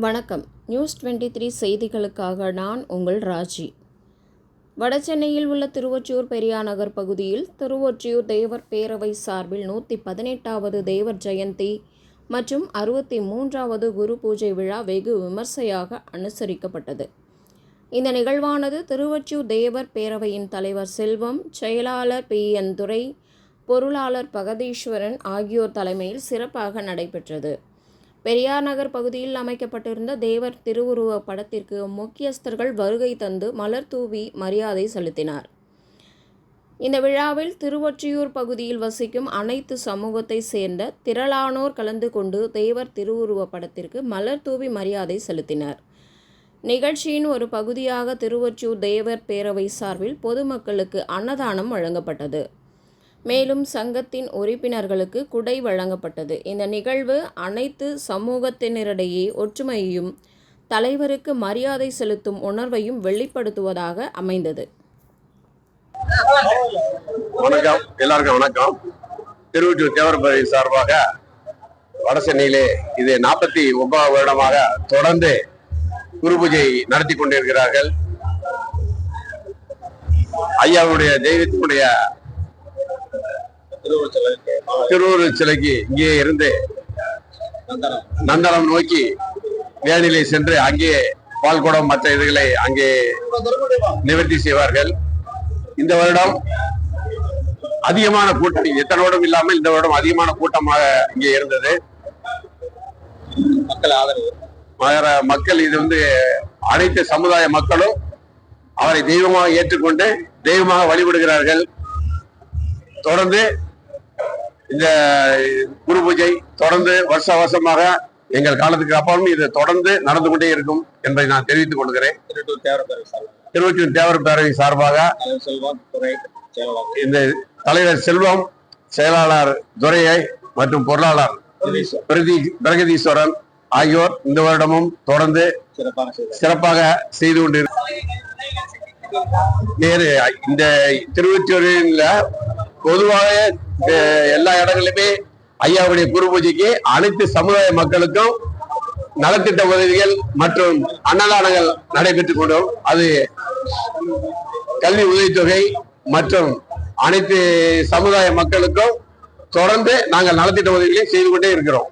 வணக்கம். News twenty three செய்திகளுக்காக நான் உங்கள் ராஜி. வடசென்னையில் உள்ள திருவொற்றியூர் பெரியாநகர் பகுதியில் திருவொற்றியூர் தேவர் பேரவை சார்பில் நூற்றி பதினெட்டாவது தேவர் ஜெயந்தி மற்றும் அறுபத்தி மூன்றாவது குரு பூஜை விழா வெகு விமர்சையாக அனுசரிக்கப்பட்டது. இந்த நிகழ்வானது திருவொற்றியூர் தேவர் பேரவையின் தலைவர் செல்வம் செயலாளர் பி. என். துரை பொருளாளர் பகதீஸ்வரன் ஆகியோர் தலைமையில் சிறப்பாக நடைபெற்றது. பெரியார் நகர் பகுதியில் அமைக்கப்பட்டிருந்த தேவர் திருவுருவ படத்திற்கு முக்கியஸ்தர்கள் வருகை தந்து மலர் தூவி மரியாதை செலுத்தினார். இந்த விழாவில் திருவொற்றியூர் பகுதியில் வசிக்கும் அனைத்து சமூகத்தை சேர்ந்த திரளானோர் கலந்து கொண்டு தேவர் திருவுருவ படத்திற்கு மலர் தூவி மரியாதை செலுத்தினர். நிகழ்ச்சியின் ஒரு பகுதியாக திருவொற்றியூர் தேவர் பேரவை சார்பில் பொதுமக்களுக்கு அன்னதானம் வழங்கப்பட்டது. மேலும் சங்கத்தின் உறுப்பினர்களுக்கு குடை வழங்கப்பட்டது. இந்த நிகழ்வு அனைத்து சமூகத்தினரிடையே ஒற்றுமையையும் தலைவருக்கு மரியாதை செலுத்தும் உணர்வையும் வெளிப்படுத்துவதாக அமைந்தது. வணக்கம். எல்லாருக்கும் வணக்கம். திருவொற்றியூர் தேவரப்பதி சார்பாக வடசென்னையிலே இது நாற்பத்தி ஒன்பதாம் வருடமாக தொடர்ந்து குரு பூஜை நடத்தி கொண்டிருக்கிறார்கள். ஐயாவுடைய தெய்வத்தினுடைய திருவுருவ சிலைக்கு இங்கே இருந்து நந்தனம் நோக்கி வேனிலை சென்று அங்கே பால்குடம் மற்ற இதுகளை அங்கே நிவர்த்தி செய்வார்கள். இந்த வருடம் அதிகமான கூட்டம் எத்தனை வருடம் இல்லாமல் இந்த வருடம் அதிகமான கூட்டமாக இங்கே இருந்தது. மக்கள் ஆதரவு. மக்கள் இது வந்து அனைத்து சமுதாய மக்களும் அவரை தெய்வமாக ஏற்றுக்கொண்டு தெய்வமாக வழிபடுகிறார்கள். தொடர்ந்து இந்த குரு பூஜை தொடர்ந்து வருஷ வருஷமாக எங்கள் காலத்துக்கு அப்புறம் இது தொடர்ந்து நடந்து கொண்டே இருக்கும் என்பதை நான் தெரிவித்துக் கொள்கிறேன். திருவொற்றியூர் தேவர் பேரவை சார்பாக இந்த தலைவர் செல்வம் செயலாளர் துரையை மற்றும் பொருளாளர் பிரதி பிரகதீஸ்வரன் ஆகியோர் இந்த வருடமும் தொடர்ந்து சிறப்பாக செய்து கொண்டு வேறு இந்த திருவொற்றியூரில் பொதுவாக எல்லா இடங்களிலுமே ஐயாவுடைய குரு பூஜைக்கு அனைத்து சமுதாய மக்களுக்கும் நலத்திட்ட உதவிகள் மற்றும் அன்னதானங்கள் நடைபெற்றுக் கொண்டோம். அது கல்வி உதவித்தொகை மற்றும் அனைத்து சமுதாய மக்களுக்கும் தொடர்ந்து நாங்கள் நலத்திட்ட உதவிகளை செய்து கொண்டே இருக்கிறோம்.